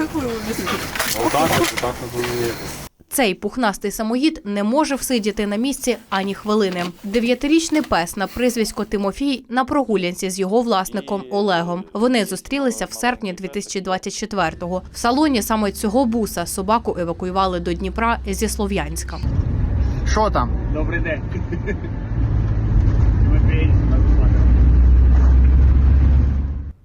Отак, отак є. Цей пухнастий самоїд не може всидіти на місці ані хвилини. Дев'ятирічний пес на прізвисько Тимофій на прогулянці з його власником Олегом. Вони зустрілися в серпні 2024-го. В салоні саме цього буса собаку евакуювали до Дніпра зі Слов'янська. Що там? Добрий день.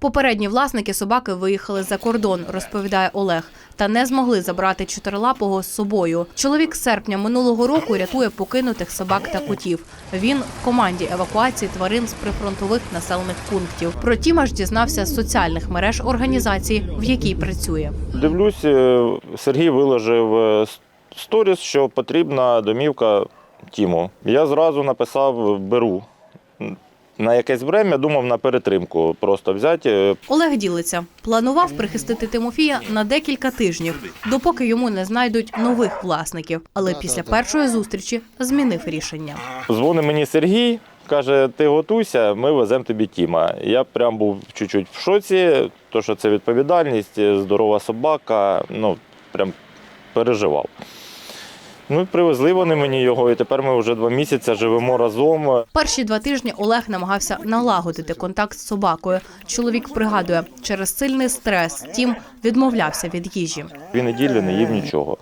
Попередні власники собаки виїхали за кордон, розповідає Олег, та не змогли забрати чотирилапого з собою. Чоловік серпня минулого року рятує покинутих собак та котів. Він в команді евакуації тварин з прифронтових населених пунктів. Про Тіма ж дізнався з соціальних мереж організації, в якій працює. Дивлюсь, е, Сергій виложив е, сторіс, що потрібна домівка Тіму. Я зразу написав беру. На якесь время думав на перетримку просто взяти. е, Олег ділиться, планував прихистити Тимофія на декілька тижнів, допоки йому не знайдуть нових власників. Але після першої зустрічі змінив рішення. Дзвонить мені Сергій, каже: ти готуйся, ми веземо тобі Тіма. Я прям був чуть-чуть в шоці, то що це відповідальність, е, здорова собака, ну прям переживав. Ну привезли вони мені його, і тепер ми вже два місяці живемо разом. Перші два тижні Олег намагався налагодити контакт з собакою. Чоловік пригадує, через сильний стрес Тім відмовлявся від їжі. Дві неділі не їв нічого.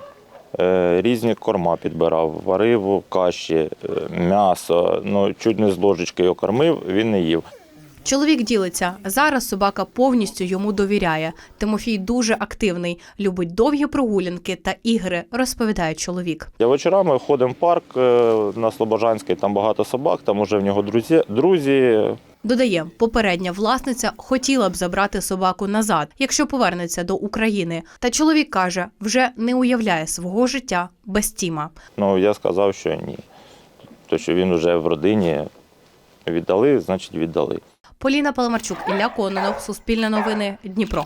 Е, Різні корма підбирав, варив каші, е, м'ясо. Ну, чуть не з ложечки його кормив, він не їв. Чоловік ділиться. Зараз собака повністю йому довіряє. Тимофій дуже активний, любить довгі прогулянки та ігри, розповідає чоловік. Я вечорами ходимо в парк е, на Слобожанській, там багато собак, там уже в нього друзі. друзі. Dодає, попередня власниця хотіла б забрати собаку назад, якщо повернеться до України. Та чоловік каже, вже не уявляє свого життя без Тіма. Ну, я сказав, що ні. То, що він вже в родині віддали, значить віддали. Поліна Паламарчук, Ілля Кононов, Суспільне новини, Дніпро.